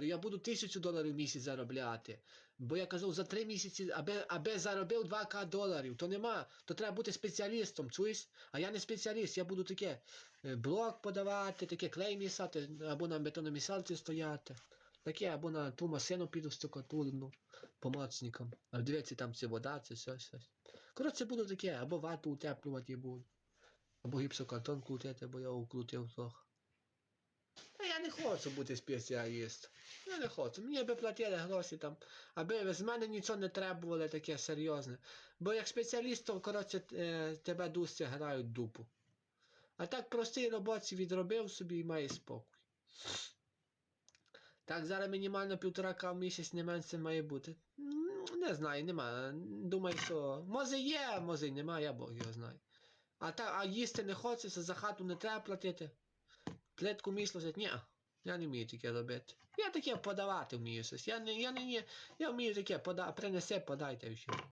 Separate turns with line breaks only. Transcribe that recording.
Я буду тисячу доларів в місяць заробляти. Бо я кажу, за три місяці, аби, аби заробив 2к доларів, то нема, то треба бути спеціалістом, чуєш? А я не спеціаліст, я буду таке е, блок подавати, таке клей місати, або на бетономісалці стояти. Таке, або на ту машину піду стукатурну помічником. А дивіться, там це вода, це все, щось. Коротше, буду таке, або вату утеплювати буду. Або гіпсокартон крутити, бо я укрутив трохи. Та я не хочу бути спеціалістом. Я не хочу. Мені би платили гроші там, аби з мене нічого не требували таке серйозне. Бо як спеціаліст, то коротше е, тебе дужче грають дупу. А так простий робочий відробив собі і має спокій. Так, зараз мінімально півтора в місяць не менше має бути. Не знаю, нема. Думаю, що може є, може нема, я Бог його знаю. А, та, а їсти не хочеться, за хату не треба платити. Клетку мислять, ні, я не вмію таке робити. Я таке подавати вмію щось. Я не, я не, я вмію таке пода, принесе, подайте.